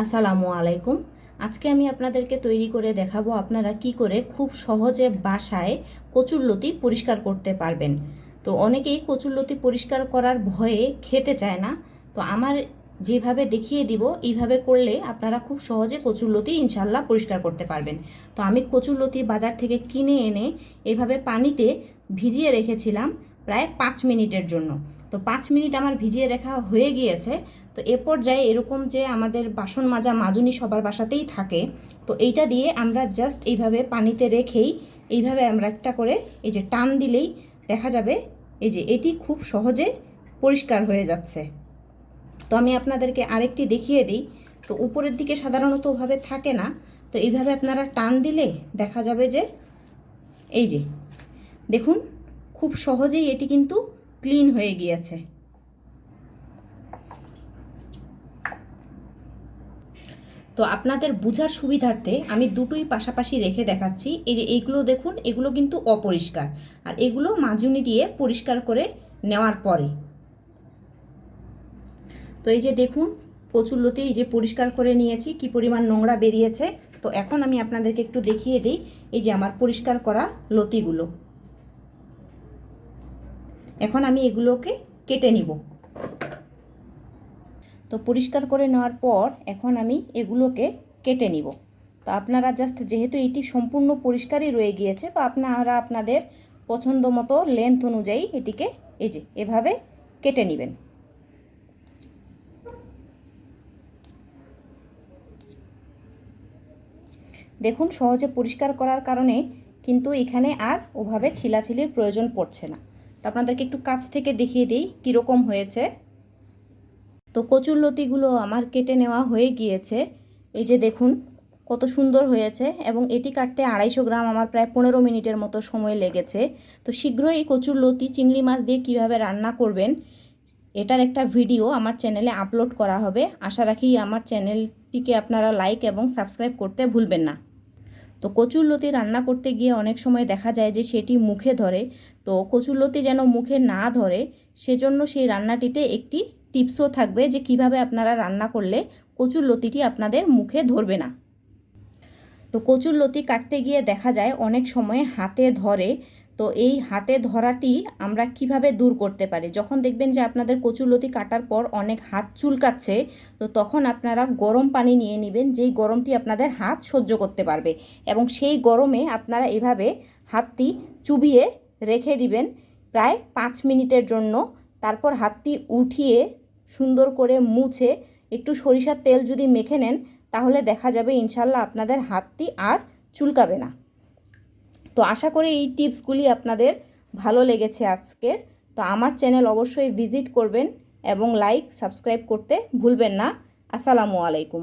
আসসালামু আলাইকুম আজকে আমি আপনাদেরকে তৈরি করে দেখাবো আপনারা কি করে খুব সহজে বাসায় কচুরলতি পরিষ্কার করতে পারবেন। তো অনেকেই কচুরলতি পরিষ্কার করার ভয়ে খেতে চায় না। তো আমার যেভাবে দেখিয়ে দিব, এইভাবে করলে আপনারা খুব সহজে কচুরলতি ইনশাল্লাহ পরিষ্কার করতে পারবেন। তো আমি কচুরলতি বাজার থেকে কিনে এনে এভাবে পানিতে ভিজিয়ে রেখেছিলাম প্রায় পাঁচ মিনিটের জন্য। তো পাঁচ মিনিট আমার ভিজিয়ে রাখা হয়ে গিয়েছে। তো এ পর্যায়ে এরকম যে আমাদের বাসন মাজা মাজুনি সবার বাসাতেই থাকে, তো এইটা দিয়ে আমরা জাস্ট এইভাবে পানিতে রেখেই এইভাবে আমরা একটা করে এই যে টান দিলেই দেখা যাবে এই যে এটি খুব সহজে পরিষ্কার হয়ে যাচ্ছে। তো আমি আপনাদেরকে আরেকটি দেখিয়ে দিই, তো উপরের দিকে সাধারণত ওভাবে থাকে না, তো এইভাবে আপনারা টান দিলে দেখা যাবে যে এই যে দেখুন, খুব সহজেই এটি কিন্তু ক্লিন হয়ে গিয়েছে। তো আপনাদের বোঝার সুবিধার্থে আমি দুটোই পাশাপাশি রেখে দেখাচ্ছি। এই যে এইগুলো দেখুন, এগুলো কিন্তু অপরিষ্কার। আর এগুলো মাজুনি দিয়ে পরিষ্কার করে নেওয়ার পরে। তো এই যে দেখুন কচুরলতি এই যে পরিষ্কার করে নিয়েছি, কি পরিমাণ নোংরা বেরিয়েছে। তো এখন আমি আপনাদেরকে একটু দেখিয়ে দিই, এই যে আমার পরিষ্কার করা লতিগুলো। এখন আমি এগুলোকে কেটে নিব। তো পরিষ্কার করে নেওয়ার পর এখন আমি এগুলোকে কেটে নিব। তো আপনারা জাস্ট যেহেতু এটি সম্পূর্ণ পরিষ্কারই রয়ে গিয়েছে, তো আপনারা আপনাদের পছন্দ মতো লেন্থ অনুযায়ী এটিকে এই যে এভাবে কেটে নেবেন। দেখুন, সহজে পরিষ্কার করার কারণে কিন্তু এখানে আর ওভাবে ছিলাছিলির প্রয়োজন পড়ছে না। তো আপনাদেরকে একটু কাছ থেকে দেখিয়ে দিই কীরকম হয়েছে। তো কচুর লতিগুলো আমার কেটে নেওয়া হয়ে গিয়েছে। এই যে দেখুন, কত সুন্দর হয়েছে এবং এটি কাটতে আড়াইশো গ্রাম আমার প্রায় পনেরো মিনিটের মতো সময় লেগেছে। তো শীঘ্রই এই কচুর লতি, চিংড়ি মাছ দিয়ে কীভাবে রান্না করবেন, এটার একটা ভিডিও আমার চ্যানেলে আপলোড করা হবে। আশা রাখি আমার চ্যানেলটিকে আপনারা লাইক এবং সাবস্ক্রাইব করতে ভুলবেন না। তো কচুরলতি রান্না করতে গিয়ে অনেক সময় দেখা যায় যে সেটি মুখে ধরে। তো কচুরলতি যেন মুখে না ধরে, সেজন্য সেই রান্নাটিতে একটি টিপসও থাকবে যে কীভাবে আপনারা রান্না করলে কচুর লতিটি আপনাদের মুখে ধরবে না। তো কচুর লতি কাটতে গিয়ে দেখা যায় অনেক সময় হাতে ধরে। তো এই হাতে ধরাটি আমরা কীভাবে দূর করতে পারি? যখন দেখবেন যে আপনাদের কচুর লতি কাটার পর অনেক হাত চুলকাচ্ছে, তো তখন আপনারা গরম পানি নিয়ে নেবেন, যেই গরমটি আপনাদের হাত সহ্য করতে পারবে এবং সেই গরমে আপনারা এভাবে হাতটি চুবিয়ে রেখে দিবেন প্রায় পাঁচ মিনিটের জন্য। তারপর হাতটি উঠিয়ে সুন্দর করে মুছে একটু সরিষার তেল যদি মেখে নেন, তাহলে দেখা যাবে ইনশাল্লাহ আপনাদের হাতটি আর চুলকাবে না। তো আশা করি এই টিপসগুলি আপনাদের ভালো লেগেছে আজকের। তো আমার চ্যানেল অবশ্যই ভিজিট করবেন এবং লাইক, সাবস্ক্রাইব করতে ভুলবেন না। আসসালামু আলাইকুম।